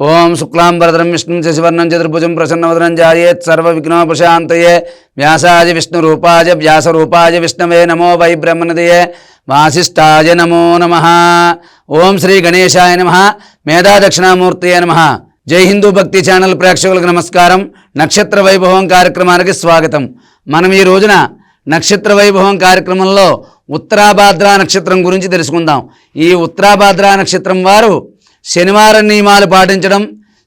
ఓం శుక్లాంబరధరం విష్ణుం శశివర్ణం చతుర్భుజం ప్రసన్నవదనం జాయేత్ సర్వవిఘ్నోపశాంతయే. వ్యాసాయ విష్ణురూపాయ వ్యాసరూపాయ విష్ణవే నమో వై బ్రహ్మనదయే. వాసిష్ఠాయ నమో నమ. ఓం శ్రీ గణేశాయ నమ. మేధా దక్షిణామూర్తియే నమ. జై హిందూ భక్తి ఛానల్ ప్రేక్షకులకు నమస్కారం. నక్షత్ర వైభవం కార్యక్రమానికి స్వాగతం. మనం ఈ రోజున నక్షత్ర వైభవం కార్యక్రమంలో ఉత్తరాభాద్ర నక్షత్రం గురించి తెలుసుకుందాం. ఈ ఉత్తరాభాద్ర నక్షత్రం వారు శనివారం నియమాలు పాటించడం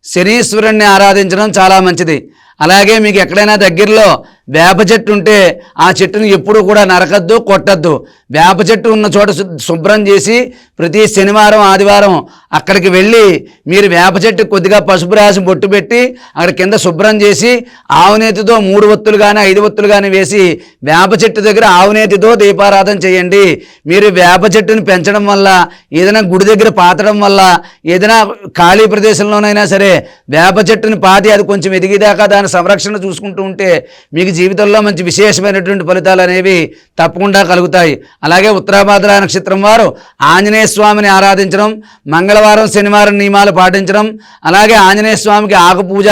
శనీశ్వరుణ్ణి ఆరాధించడం చాలా మంచిది. అలాగే మీకు ఎక్కడైనా దగ్గరలో వేప చెట్టు ఉంటే ఆ చెట్టుని ఎప్పుడూ కూడా నరకద్దు కొట్టద్దు. వేప చెట్టు ఉన్న చోట శుభ్రం చేసి ప్రతి శనివారం ఆదివారం అక్కడికి వెళ్ళి మీరు వేప చెట్టు కొద్దిగా పసుపు రాసి బొట్టు పెట్టి అక్కడ కింద శుభ్రం చేసి ఆవునేతితో మూడు ఒత్తులు కానీ ఐదు ఒత్తులు కానీ వేసి వేప చెట్టు దగ్గర ఆవునేతితో దీపారాధన చేయండి. మీరు వేప చెట్టుని పెంచడం వల్ల ఏదైనా గుడి దగ్గర పాతడం వల్ల ఏదైనా ఖాళీ ప్రదేశంలోనైనా సరే వేప చెట్టుని పాతి అది కొంచెం ఎదిగిదాకా దాని సంరక్షణ చూసుకుంటూ ఉంటే మీకు జీవితంలో మంచి విశేషమైనటువంటి ఫలితాలు అనేవి తప్పకుండా కలుగుతాయి. అలాగే ఉత్తరాభాద్ర నక్షత్రం వారు ఆంజనేయ స్వామిని ఆరాధించడం మంగళవారం శనివారం నియమాలు పాటించడం అలాగే ఆంజనేయ స్వామికి ఆకు పూజ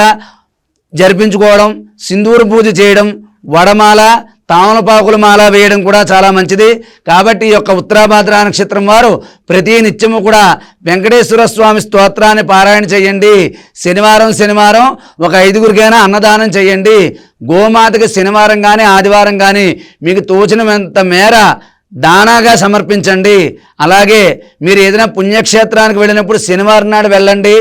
జరిపించుకోవడం సింధూరు పూజ చేయడం వడమాల తామలపాకులు మాల వేయడం కూడా చాలా మంచిది. కాబట్టి ఈ యొక్క ఉత్తరాభాద్ర నక్షత్రం వారు ప్రతి నిత్యము కూడా వెంకటేశ్వర స్వామి స్తోత్రాన్ని పారాయణ చేయండి. శనివారం శనివారం ఒక ఐదుగురికైనా అన్నదానం చేయండి. గోమాతకి శనివారం కానీ ఆదివారం కానీ మీకు తోచినంత మేర దానాగా సమర్పించండి. అలాగే మీరు ఏదైనా పుణ్యక్షేత్రానికి వెళ్ళినప్పుడు శనివారం నాడు వెళ్ళండి.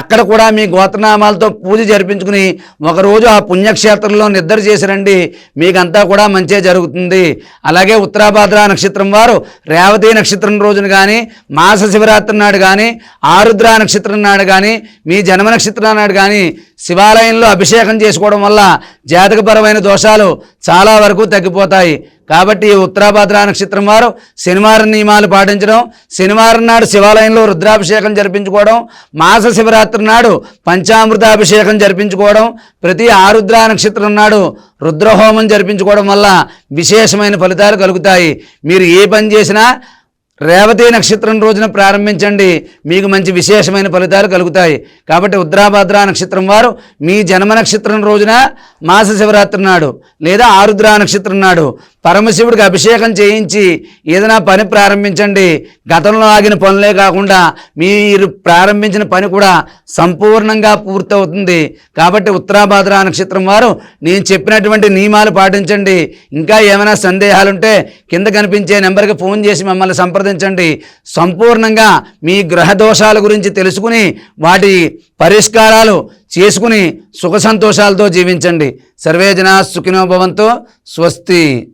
అక్కడ కూడా మీ గోత్రనామాలతో పూజ జరిపించుకుని ఒకరోజు ఆ పుణ్యక్షేత్రంలో నిద్ర చేసి రండి. మీకంతా కూడా మంచే జరుగుతుంది. అలాగే ఉత్తరాభాద్ర నక్షత్రం వారు రేవతి నక్షత్రం రోజున కానీ మాస శివరాత్రి నాడు కానీ ఆరుద్ర నక్షత్రం నాడు కానీ మీ జన్మ నక్షత్రం నాడు కానీ శివాలయంలో అభిషేకం చేసుకోవడం వల్ల జాతకపరమైన దోషాలు చాలా వరకు తగ్గిపోతాయి. కాబట్టి ఉత్తరాభద్ర నక్షత్రం వారు శనివారం నియమాలు పాటించడం శనివారం నాడు శివాలయంలో రుద్రాభిషేకం జరిపించుకోవడం మాస శివరాత్రి నాడు పంచామృతాభిషేకం జరిపించుకోవడం ప్రతి ఆరుద్ర నక్షత్రం నాడు రుద్రహోమం జరిపించుకోవడం వల్ల విశేషమైన ఫలితాలు కలుగుతాయి. మీరు ఏ పని చేసినా రేవతి నక్షత్రం రోజున ప్రారంభించండి. మీకు మంచి విశేషమైన ఫలితాలు కలుగుతాయి. కాబట్టి ఉద్రాభద్ర నక్షత్రం వారు మీ జన్మ నక్షత్రం రోజున మాస శివరాత్రి నాడు లేదా ఆరుద్ర నక్షత్రం నాడు పరమశివుడికి అభిషేకం చేయించి ఏదైనా పని ప్రారంభించండి. గతంలో ఆగిన పనులే కాకుండా మీరు ప్రారంభించిన పని కూడా సంపూర్ణంగా పూర్తవుతుంది. కాబట్టి ఉత్తరాభాద్ర నక్షత్రం వారు నేను చెప్పినటువంటి నియమాలు పాటించండి. ఇంకా ఏమైనా సందేహాలుంటే కింద కనిపించే నెంబర్కి ఫోన్ చేసి మమ్మల్ని సంప్రదించండి. సంపూర్ణంగా మీ గ్రహ దోషాల గురించి తెలుసుకుని వాటి పరిష్కారాలు చేసుకుని సుఖ సంతోషాలతో జీవించండి. సర్వే జనా స్వస్తి.